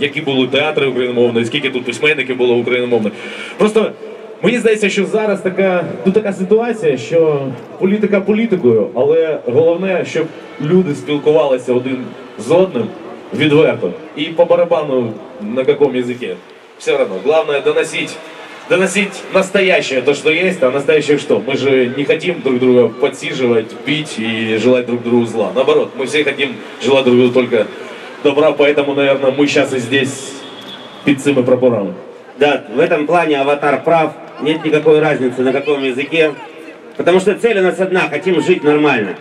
які були театри україномовні, скільки тут письменників було україномовних. Просто мені здається, що зараз така, ну, така ситуація, що політика політикою, але головне, щоб люди спілкувалися один з одним відверто. І по барабану на якому язике. Все равно. Главное доносить доносить настоящее, то, что есть, а настоящее что? Мы же не хотим друг друга подсиживать, пить и желать друг другу зла. Наоборот, мы все хотим желать друг другу только добра, поэтому, наверное, мы сейчас и здесь під цими прапорами. Да, в этом плане аватар прав. Нет никакой разницы на каком языке. Потому что цель у нас одна, хотим жить нормально.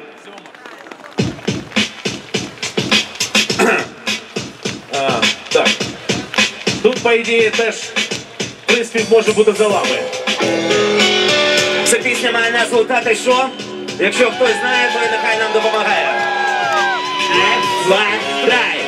А, так. Тут, по ідеї, теж приспів може бути за вами. Це пісня має назву «Та ти що?». Якщо хтось знає, то нехай нам допомагає. Раз, два, дай.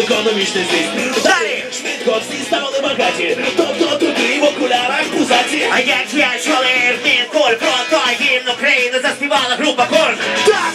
економічний зріст. Далі! Швидко всі ставали багаті, тобто туди в окулярах пузаті. А як я чоли він коль про той гімн України заспівала група Корн. Та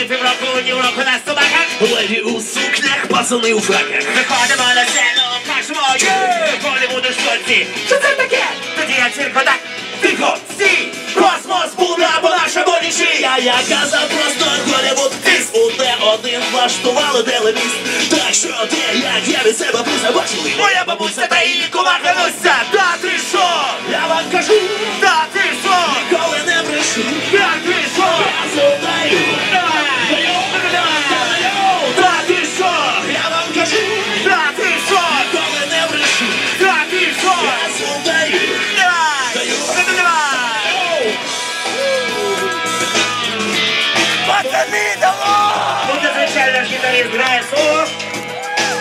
Їхали півроку, ні року на собаках! Леді у сукнях, пацани у фраках! Виходимо на сцену, кажемо «Є!» Голівуду школьці! Що це таке? Тоді я цирко так! Тихо! Стій! Космос була, бо наша болішия! Я казав просто Голівуд фіс! Уде один влаштували телевіз! Так що де, як я від себе позабачили! Моя бабуся та її кума клянуться!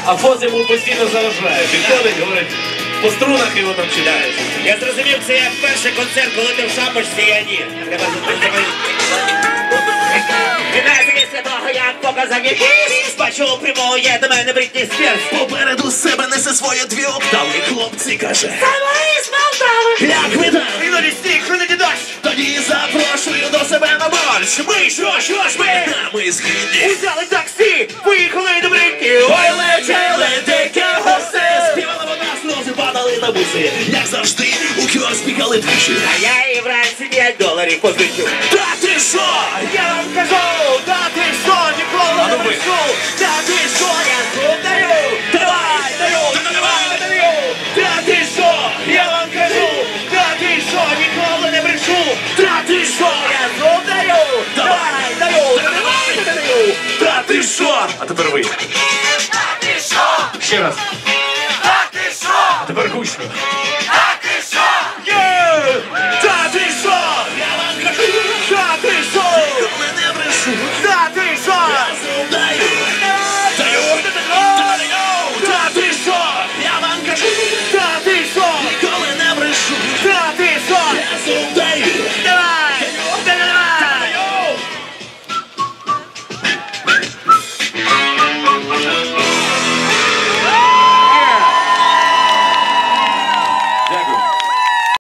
А фоз йому постійно заважає. Підходить, говорить, по струнах його там читають. Я зрозумів, це як перший концерт, коли ти в шапочці і ні. Треба після того, як показав якийсь Бачу прямує до мене Брітні Спірс Попереду себе несе своє дві октави, хлопці каже. Самої з Молдови Як ви там? Іноді сніг, іноді дощ Тоді запрошую до себе на борщ. Ми що, що ж ми? А ми згідні. Узяли таксі, поїхали Ой, летіли дикі гуси Співала вона, сльози падали на буси. Як завжди, у кіос бігали двічі. А я їй вранці 5 доларів позичу Та ти що? Я вам кажу, та ти що, ніколи не прийшов. Та ти що, що? А тепер ви. Ще раз. А тепер гучно.